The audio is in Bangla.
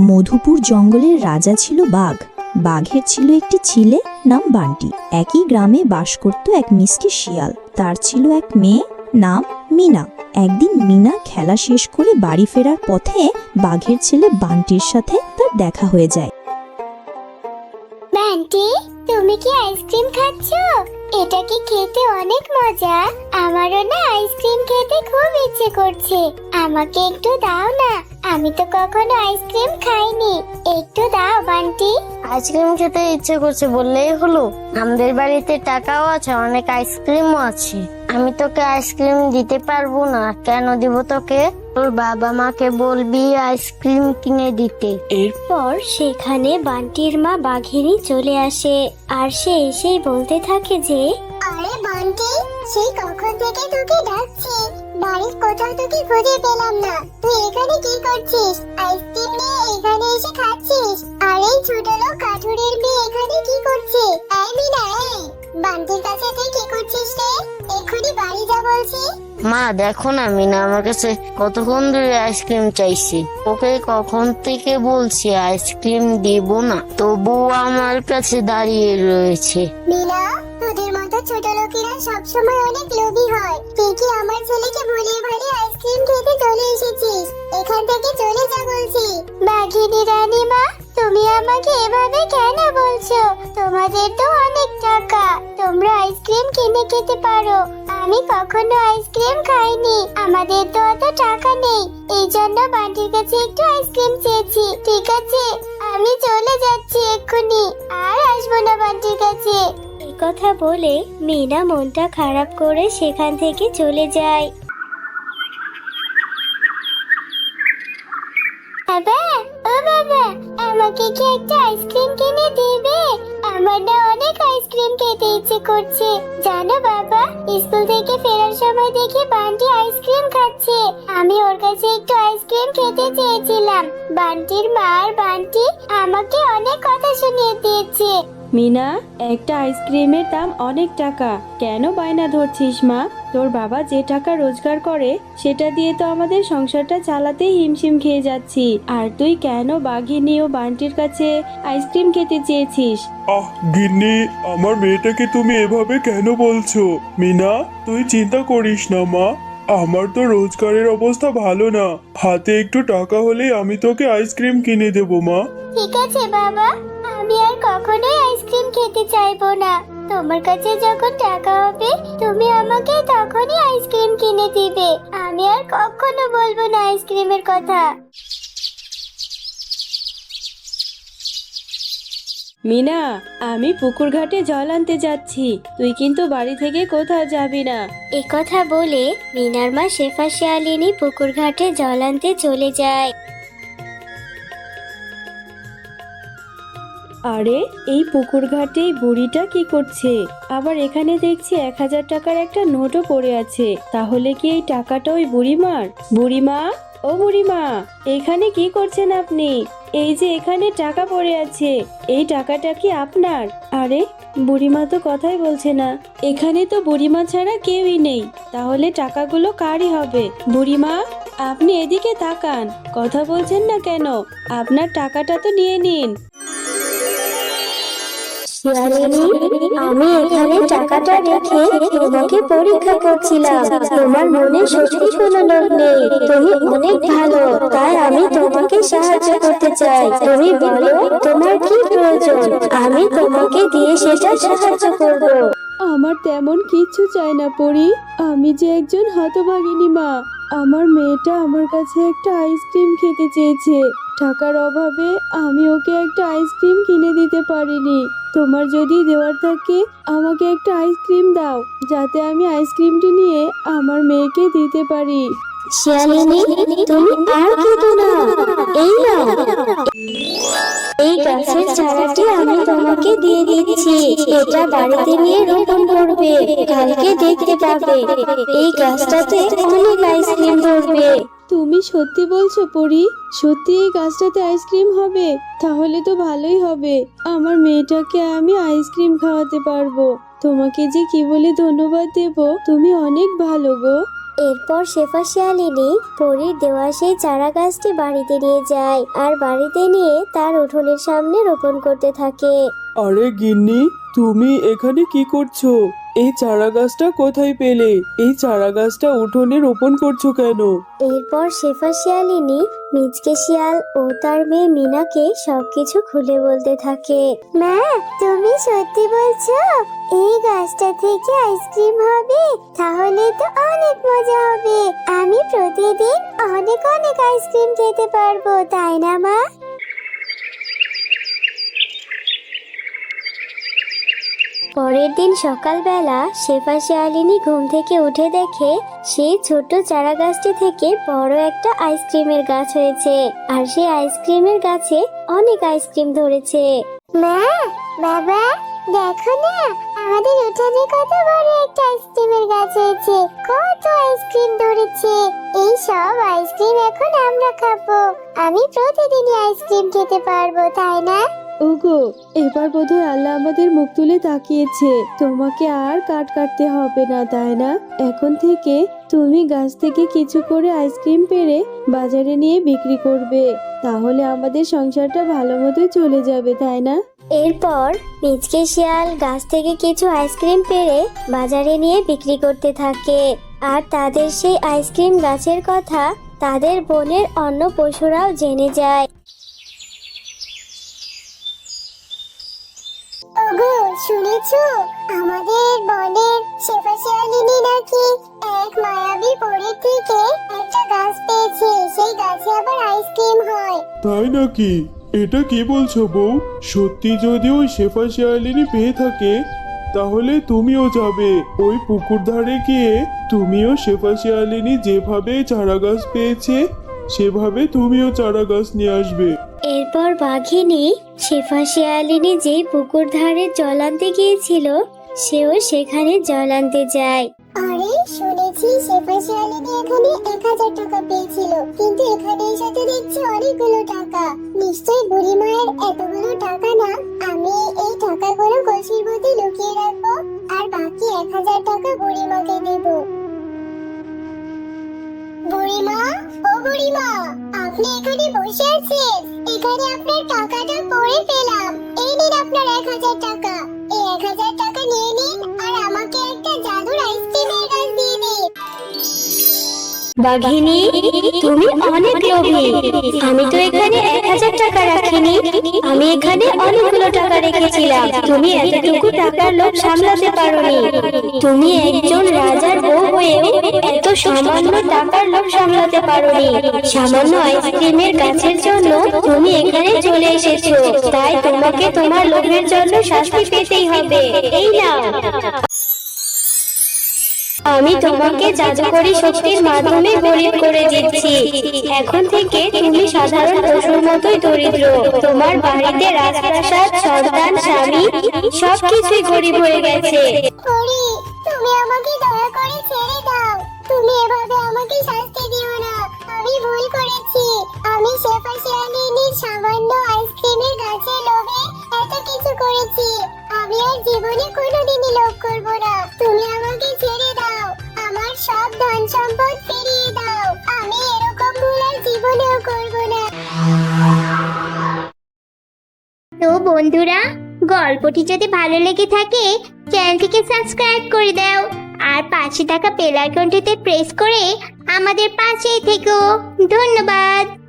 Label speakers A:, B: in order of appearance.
A: মধুপুর জঙ্গলের রাজা ছিল বাঘ। বাঘের ছিল একটি ছেলে নাম বান্টি। একই গ্রামে বাস করত এক মিসকে শিয়াল। তার ছিল এক মেয়ে নাম মিনা। একদিন মিনা খেলা শেষ করে বাড়ি ফেরার পথে বাঘের ছেলে বান্টির সাথে তার দেখা হয়ে যায়।
B: বান্টি, তুমি কি আইসক্রিম খাচ্ছ? এটা কি খেতে অনেক মজা। আমারও না আইসক্রিম খেতে খুব ইচ্ছে করছে। আমাকে একটু দাও না, আমি তো কখনো আইসক্রিম খাইনি। একটু দাও, বান্টি।
C: আইসক্রিম খেতে ইচ্ছে করছে বললেই হলো। আমাদের বাড়িতে টাকাও আছে, অনেক আইসক্রিমও আছে। আমি তোকে আইসক্রিম দিতে পারব না, কেন দিব তোকে? তোর বাবা মাকে বলবি আইসক্রিম কিনে দিতে।
B: এরপর সেখানে বান্টির মা বাঘিনী চলে আসে আর সে এসেই বলতে থাকে যে আরে বান্টি সেই কখন থেকে তোকে ডাকছি? বাড়ির কোথাও তোকে খুঁজে পেলাম না। তুই এখানে কি করছিস? আইসক্রিম নিয়ে এখানে এসে খাচ্ছিস? আর এই ছোট লোক কাঠুরের মেয়ে এখানে কি করছে? এই মিনা এই। বান্টির কাছে তুই কি করছিস রে?
C: মা, দেখো না মিনা, আমার কাছে কতক্ষণ ধরে আইসক্রিম চাইছি। ওকে কখন থেকে বলছি আইসক্রিম দিব না? তবুও আমার কাছে দাঁড়িয়ে রয়েছে।
B: ছোট লোকেরা সবসময় অনেক লোভী হয়। তুই কি আমার ছেলেকে ভুলিয়ে ভালিয়ে আইসক্রিম খেতে চলে এসেছিস? এখান থেকে চলে যা বলছি। বাঘিনী রানী মা তুমি আমাকে এভাবে কেন বলছো? তোমাদের তো অনেক টাকা। তোমরা আইসক্রিম কিনে খেতে পারো। আমি কখনো আইসক্রিম খাইনি। আমাদের তো অত টাকা নেই। এই জন্য বান্টির কাছে একটু আইসক্রিম চেয়েছি। ঠিক আছে, আমি চলে যাচ্ছি এক্ষুনি। আর আসব না বান্টির কাছে। কথা বলে মিনা মনটা খারাপ করে সেখান থেকে চলে যায়। বাবা, ও বাবা, আমাকে কি একটা আইসক্রিম কিনে দেবে? আমার না অনেক আইসক্রিম খেতে ইচ্ছে করছে। জানো বাবা, স্কুল থেকে ফেরার সময় দেখি বান্টি আইসক্রিম খাচ্ছে। আমি ওর কাছে একটু আইসক্রিম খেতে চেয়েছিলাম। বান্টির মা আর বান্টি আমাকে অনেক কথা শুনিয়ে দিয়েছে।
D: মিনা একটা আইসক্রিমের দাম অনেক টাকা। কেন বায়না ধরছিস মা? তোর বাবা যে টাকা রোজগার করে সেটা দিয়ে তো আমাদের সংসারটা চালাতেই হিমশিম খেয়ে যাচ্ছি। আর তুই কেন বাঘিনী ও বান্টির কাছে আইসক্রিম খেতে চেয়েছিস?
E: আহ গিন্নি আমার মেয়েটাকে তুমি এভাবে কেন বলছো? মিনা তুই চিন্তা করিস না মা। আমার তো রোজগারের অবস্থা ভালো না। হাতে একটু টাকা হলেই আমি তোকে আইসক্রিম কিনে দেবো মা।
B: ঠিক আছে বাবা। আমি আর কখনোই আইসক্রিম খেতে চাইব না। তোমার কাছে যখন টাকা হবে তুমি আমাকে তখনই আইসক্রিম কিনে দিবে। আমি আর কখনো বলব না আইসক্রিমের কথা।
D: মিনা আমি পুকুর ঘাটে জল আনতে যাচ্ছি। তুই কিন্তু বাড়ি থেকে কোথাও যাবি না।
B: কথা বলে মিনার মা শেফা শিয়ালিনী পুকুর ঘাটে জল আনতে চলে যায়।
D: আরে, এই পুকুর ঘাটে বুড়িটা কি করছে? আবার এখানে দেখছি এক হাজার টাকার একটা নোটও পড়ে আছে। তাহলে কি এই টাকাটা ওই বুড়িমার? বুড়িমা? ও বুড়িমা, এখানে কি করছেন আপনি? এই যে এখানে টাকা পড়ে আছে। এই টাকাটা কি আপনার? আরে, বুড়িমা তো কথাই বলছে না। এখানে তো বুড়িমা ছাড়া কেউই নেই। তাহলে টাকাগুলো কারই হবে? বুড়িমা, আপনি এদিকে তাকান। কথা বলছেন না কেন? আপনার টাকাটা তো নিয়ে নিন।
B: শিয়ালিনী আমি এখানে টাকাটা রেখে তোমাকে পরীক্ষা করছিলাম। তোমার মনে সত্যি কোনো লোক নেই, তুমি অনেক ভালো, তাই আমি তোমাকে সাহায্য করতে চাই। তুমি বলো, তোমার কি প্রয়োজন? আমি তোমাকে দিয়ে সেটা সাহায্য করব।
D: আমার তেমন কিচ্ছু চাই না, পরি। আমি যে একজন হতভাগিনী মা, আমার মেয়েটা আমার কাছে একটা আইসক্রিম খেতে চেয়েছে। টাকার অভাবে আমি ওকে একটা আইসক্রিম কিনে দিতে পারিনি। তোমার যদি দেওয়ার থাকে, আমাকে একটা আইসক্রিম দাও, যাতে আমি আইসক্রিমটি নিয়ে আমার মেয়েকে দিতে পারি।
B: এই তোমাকে দিয়ে দিচ্ছি এটা দেখতে পাবে। এই গাছটাতে অনেক আইসক্রিম ধরবে।
D: তুমি সত্যি বলছো পরি? সত্যি এই গাছটাতে আইসক্রিম হবে? তাহলে তো ভালোই হবে। আমার মেয়েটাকে আমি আইসক্রিম খাওয়াতে পারব। তোমাকে যে কি বলে ধন্যবাদ দেব তুমি অনেক ভালো গো।
B: এরপর শেফা শিয়ালিনী পরীর দেওয়া সেই চারা গাছটি বাড়িতে নিয়ে যায় আর বাড়িতে নিয়ে তার উঠোনের সামনে রোপণ করতে থাকে।
F: আরে গিন্নি তুমি এখানে কি করছ? এই চারা গাছটা কোথায় পেলে? এই চারা গাছটা উঠোনে রোপণ করছ কেন?
B: এরপর শেফা শিয়ালিনী মিচকে শিয়াল ও তার মেয়ে মিনাকে সবকিছু খুলে বলতে থাকে। মা, তুমি সত্যি বলছো? এই গাছটা থেকে আইসক্রিম হবে, তাহলে তো অনেক মজা হবে। আমি প্রতিদিন অনেক অনেক আইসক্রিম খেতে পারব, তাই না মা? পরের দিন সকালবেলা শেফা শিয়ালিনী ঘুম থেকে উঠে দেখে সেই ছোট চারা গাছটি থেকে বড় একটা আইসক্রিমের গাছ হয়েছে। আর সেই আইসক্রিমের গাছে অনেক আইসক্রিম ধরেছে। মা, বাবা, দেখো না, আমাদের উঠানে কত বড় একটা আইসক্রিমের গাছ হয়েছে। কত আইসক্রিম ধরেছে। এই সব আইসক্রিম এখন আমরা খাব। আমি প্রতিদিনই আইসক্রিম খেতে পারব, তাই না?
D: ওগো, এবার বোধহয় আল্লাহ আমাদের মুখ তুলে তাকিয়েছে। তোমাকে আর কাট কাটতে হবে না, তাই না? এখন থেকে তুমি গাছ থেকে কিছু করে আইসক্রিম পেরে বাজারে নিয়ে বিক্রি করবে। তাহলে আমাদের সংসারটা ভালো মতো চলে যাবে, তাই না?
B: এরপর মিচকে শিয়াল গাছ থেকে কিছু আইসক্রিম পেড়ে বাজারে নিয়ে বিক্রি করতে থাকে। আর তাদের সেই আইসক্রিম গাছের কথা তাদের বনের অন্য পশুরাও জেনে যায়। শুনেছো? আমাদের বনের নাকি এক মায়াবী থেকে একটা গাছ পেয়েছে। সেই গাছে আবার আইসক্রিম হয়।
E: তাই নাকি? এটা কি বলছো বউ? সত্যি যদি ওই শেফা শিয়ালিনী পেয়ে থাকে, তাহলে তুমিও যাবে। ওই পুকুর ধারে গিয়ে তুমিও শেফা শিয়ালিনী যেভাবে চারা গাছ পেয়েছে, সেভাবে তুমিও চারা গাছ নিয়ে আসবে।
B: এরপর বাঘিনী শেফা শেয়ালিনী যেই পুকুর ধারে জল আনতে গিয়েছিল, সেও সেখানে জল আনতে যায়। আরে, শুনেছি শেফা শেয়ালিনী এখানে এক হাজার টাকা পেয়েছিল। কিন্তু এখানে এসে তো দেখছি অনেকগুলো টাকা। নিশ্চয়ই বুড়ি মায়ের এতগুলো টাকা এই এক
C: বাঘিনী, তুমি অনেক লোভী। আমি তো এখানে এক হাজার টাকা রাখিনি। আমি এখানে অনেকগুলো টাকা রেখেছিলাম। তুমি এতটুকু টাকার লোভ সামলাতে পারোনি। তুমি একজন রাজার বউ হয়েও এত সামান্য টাকার লোভ সামলাতে পারোনি। সামান্য আইসক্রিমের গাছের জন্য তুমি এখানে চলে এসেছ। তাই তোমাকে তোমার লোভের জন্য শাস্তি পেতেই হবে। এই নাও। আমি তোমাকে জাদুকরি শক্তির মাধ্যমে গরিব করে দিচ্ছি। এখন থেকে তুমি সাধারণ পশুর মতোই দরিদ্র। তোমার বাড়িতে রাজপ্রাসাদ, সন্তান, স্বামী, সবকিছুই গরিব হয়ে গেছে।
B: তুমি আমাকে দয়া করে ছেড়ে
G: বন্ধুরা, গল্পটি যদি ভালো লেগে থাকে, চ্যানেলটিকে সাবস্ক্রাইব করে দাও। আর পাশে থাকা বেল আইকনটিতে প্রেস করে আমাদের পাশেই থেকো। ধন্যবাদ।